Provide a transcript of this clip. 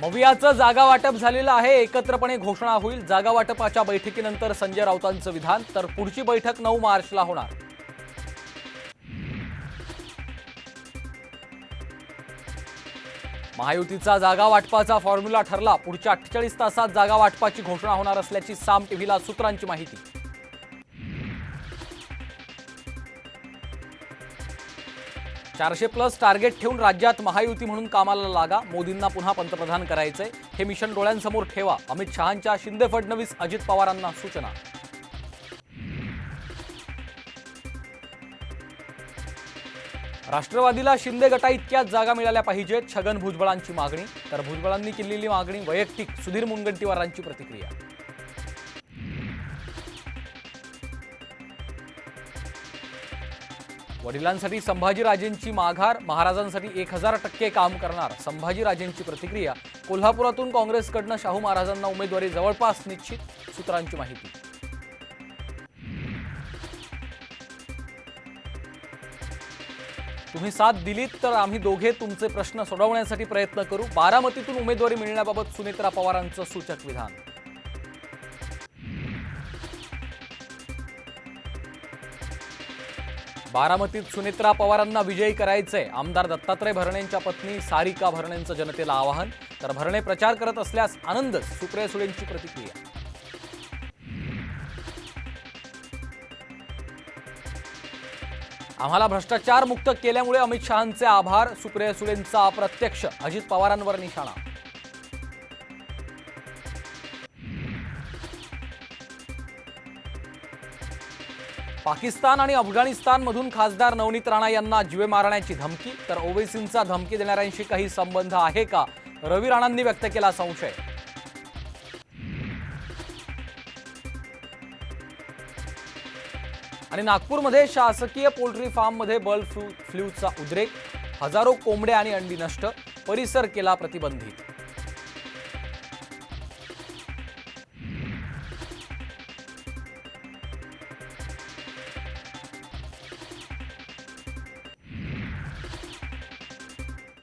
मवियाचं जागा वाटप झालेलं आहे. एकत्रपणे घोषणा होईल. जागा वाटपाच्या बैठकीनंतर संजय राऊतांचं विधान तर पुढची बैठक नऊ मार्चला होणार. महायुतीचा जागा वाटपाचा फॉर्म्युला ठरला. पुढच्या अठ्ठेचाळीस तासात जागा वाटपाची घोषणा होणार असल्याची साम टीव्हीला सूत्रांची माहिती. चारशे प्लस टार्गेट ठेवून राज्यात महायुती म्हणून कामाला लागा. मोदींना पुन्हा पंतप्रधान करायचंय. हे मिशन डोळ्यांसमोर ठेवा. अमित शहांच्या शिंदे फडणवीस अजित पवारांना सूचना. राष्ट्रवादीला शिंदे गटा इतक्याच जागा मिळाल्या पाहिजेत छगन भुजबळांची मागणी. तर भुजबळांनी केलेली मागणी वैयक्तिक. सुधीर मुनगंटीवारांची प्रतिक्रिया. वडिलांसाठी संभाजीराजेंची माघार महाराजांसाठी एक हजार टक्के काम करणार संभाजीराजेंची प्रतिक्रिया कोल्हापुरातून काँग्रेसकडनं शाहू महाराजांना उमेदवारी जवळपास निश्चित सूत्रांची माहिती. तुम्ही साथ दिलीत तर आम्ही दोघे तुमचे प्रश्न सोडवण्यासाठी प्रयत्न करू. बारामतीतून उमेदवारी मिळण्याबाबत सुनेत्रा पवारांचं सूचक विधान. बारामतीत सुनेत्रा पवारांना विजयी करायचंय. आमदार दत्तात्रय भरणेंच्या पत्नी सारिका भरणेंचं जनतेला आवाहन. तर भरणे प्रचार करत असल्यास आनंद सुप्रिया सुळेंची प्रतिक्रिया. आम्हाला भ्रष्टाचार मुक्त केल्यामुळे अमित शहांचे आभार सुप्रिया सुळेंचा अप्रत्यक्ष अजित पवारांवर निशाणा. पाकिस्तान आणि अफगाणिस्तानमधून खासदार नवनीत राणा यांना जीवे मारण्याची धमकी तर ओवेसींचा धमकी देणाऱ्यांशी काही संबंध आहे का? रवी राणांनी व्यक्त केला संशय. आणि नागपूरमध्ये शासकीय पोल्ट्री फार्ममध्ये बर्ड फ्लू फ्लूचा उद्रेक हजारो कोंबड्या आणि अंडी नष्ट परिसर केला प्रतिबंधित.